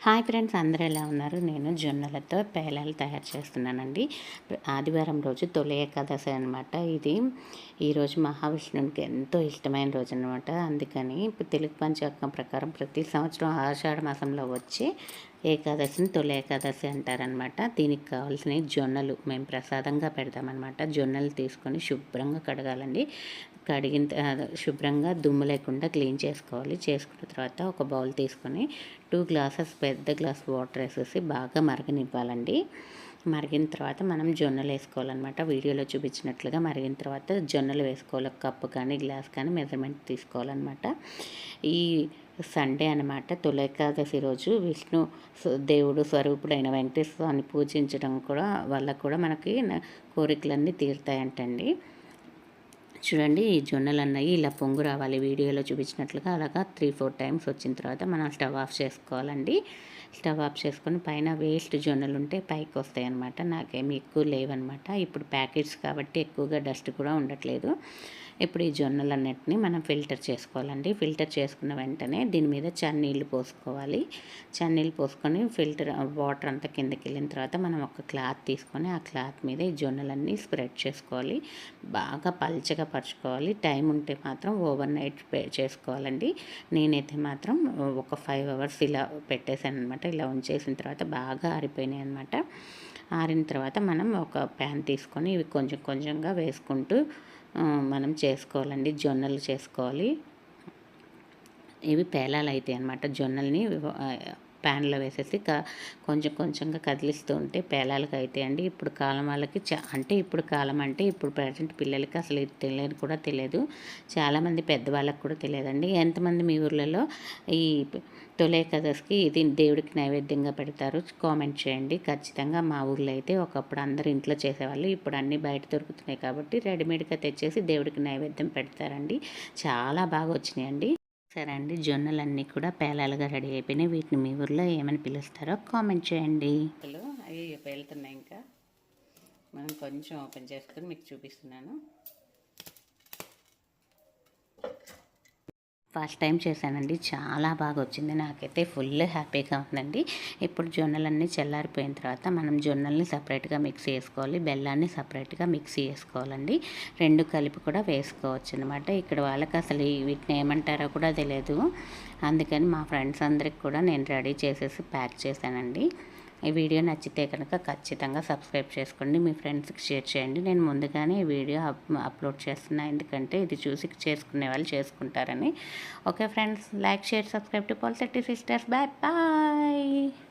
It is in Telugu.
హాయ్ ఫ్రెండ్స్ అందరూ ఎలా ఉన్నారు? నేను జొన్నలతో పేలాలు తయారు చేస్తున్నానండి. ఆదివారం రోజు తొలి ఏకాదశి అనమాట ఇది ఈరోజు మహావిష్ణునికి ఎంతో ఇష్టమైన రోజు అనమాట అందుకని తెలుగు పంచాంగం ప్రకారం ప్రతి సంవత్సరం ఆషాఢ మాసంలో వచ్చి ఏకాదశిని తొలి ఏకాదశి అంటారనమాట. దీనికి కావాల్సిన జొన్నలు. మేము ప్రసాదంగా పెడతామన్నమాట జొన్నలు తీసుకొని శుభ్రంగా కడగాలండి. కడిగిన శుభ్రంగా దుమ్ము లేకుండా క్లీన్ చేసుకోవాలి. చేసుకున్న తర్వాత ఒక బౌల్ తీసుకొని టూ గ్లాసెస్ పెద్ద గ్లాస్ వాటర్ వేసేసి బాగా మరగనివ్వాలండి. మరిగిన తర్వాత మనం జొన్నలు వేసుకోవాలన్నమాట. వీడియోలో చూపించినట్లుగా మరిగిన తర్వాత జొన్నలు వేసుకోవాలి. కప్పు కానీ గ్లాస్ కానీ మెజర్మెంట్ తీసుకోవాలన్నమాట. ఈ సండే అనమాట తులైకాదశి రోజు విష్ణు దేవుడు స్వరూపుడైన వెంకటేశ్వరాన్ని పూజించడం కూడా వల్ల కూడా మనకి కోరికలన్నీ తీరుతాయంటండి. చూడండి ఈ జొన్నలు అన్నవి ఇలా పొంగు రావాలి వీడియోలో చూపించినట్లుగా అలాగా త్రీ ఫోర్ టైమ్స్ వచ్చిన తర్వాత మనం స్టవ్ ఆఫ్ చేసుకోవాలండి. స్టవ్ ఆఫ్ చేసుకొని పైన వేస్ట్ జొన్నలు ఉంటే పైకి వస్తాయి అనమాట నాకేమి ఎక్కువ లేవన్నమాట. ఇప్పుడు ప్యాకెట్స్ కాబట్టి ఎక్కువగా డస్ట్ కూడా ఉండట్లేదు. ఇప్పుడు ఈ జొన్నలన్నిటిని మనం ఫిల్టర్ చేసుకోవాలండి. ఫిల్టర్ చేసుకున్న వెంటనే దీని మీద చన్నీళ్ళు పోసుకోవాలి. చన్నీళ్ళు పోసుకొని ఫిల్టర్ వాటర్ అంతా కిందకి వెళ్ళిన తర్వాత మనం ఒక క్లాత్ తీసుకొని ఆ క్లాత్ మీద ఈ జొన్నలన్నీ స్ప్రెడ్ చేసుకోవాలి. బాగా పల్చగా పరుచుకోవాలి. టైం ఉంటే మాత్రం ఓవర్ నైట్ చేసుకోవాలండి. నేనైతే మాత్రం ఒక ఫైవ్ అవర్స్ ఇలా పెట్టేశాను అనమాట ఇలా ఉంచేసిన తర్వాత బాగా ఆరిపోయినాయి అనమాట ఆరిన తర్వాత మనం ఒక ప్యాన్ తీసుకొని ఇవి కొంచెం కొంచెంగా వేసుకుంటూ మనం చేసుకోవాలండి జొన్నలు చేసుకోవాలి. ఇవి పేలాలు అవుతాయి అనమాట జొన్నల్ని ప్యాన్లో వేసేసి కొంచెం కొంచెంగా కదిలిస్తూ ఉంటే పేలాలకు అవుతాయండి ఇప్పుడు కాలం వాళ్ళకి చా అంటే ఇప్పుడు కాలం అంటే ఇప్పుడు ప్రజెంట్ పిల్లలకి అసలు ఇది తెలియని కూడా తెలియదు. చాలామంది పెద్దవాళ్ళకి కూడా తెలియదండి. ఎంతమంది మీ ఊర్లలో ఈ తొలే కథస్కి ఇది దేవుడికి నైవేద్యంగా పెడతారు? కామెంట్ చేయండి. ఖచ్చితంగా మా ఊర్లో అయితే ఒకప్పుడు అందరు ఇంట్లో చేసేవాళ్ళు. ఇప్పుడు అన్నీ బయట దొరుకుతున్నాయి కాబట్టి రెడీమేడ్గా తెచ్చేసి దేవుడికి నైవేద్యం పెడతారండి. చాలా బాగా వచ్చినాయండి. సరే అండి జొన్నలన్నీ కూడా పేలాలుగా రెడీ అయిపోయినాయి. వీటిని మీ ఊర్లో ఏమని పిలుస్తారో కామెంట్ చేయండి. అవి పేలుతున్నాయి ఇంకా. మనం కొంచెం ఓపెన్ చేసుకొని మీకు చూపిస్తున్నాను. ఫస్ట్ టైం చేశానండి. చాలా బాగా వచ్చింది నాకైతే ఫుల్ హ్యాపీగా ఉందండి. ఇప్పుడు జొన్నలన్నీ చల్లారిపోయిన తర్వాత మనం జొన్నల్ని సపరేట్గా మిక్స్ చేసుకోవాలి. బెల్లాన్ని సపరేట్గా మిక్స్ చేసుకోవాలండి. రెండు కలిపి కూడా వేసుకోవచ్చు అనమాట ఇక్కడ వాళ్ళకి అసలు వీటిని ఏమంటారో కూడా తెలియదు అందుకని మా ఫ్రెండ్స్ అందరికి కూడా నేను రెడీ చేసేసి ప్యాక్ చేశానండి. ఈ వీడియో నచ్చితే కనుక ఖచ్చితంగా సబ్స్క్రైబ్ చేసుకోండి మీ ఫ్రెండ్స్కి షేర్ చేయండి. నేను ముందుగానే ఈ వీడియో అప్లోడ్ చేస్తున్నా ఎందుకంటే ఇది చూసి చేసుకునే వాళ్ళు చేసుకుంటారని. Okay friends like share subscribe to Pal sisters. Bye bye.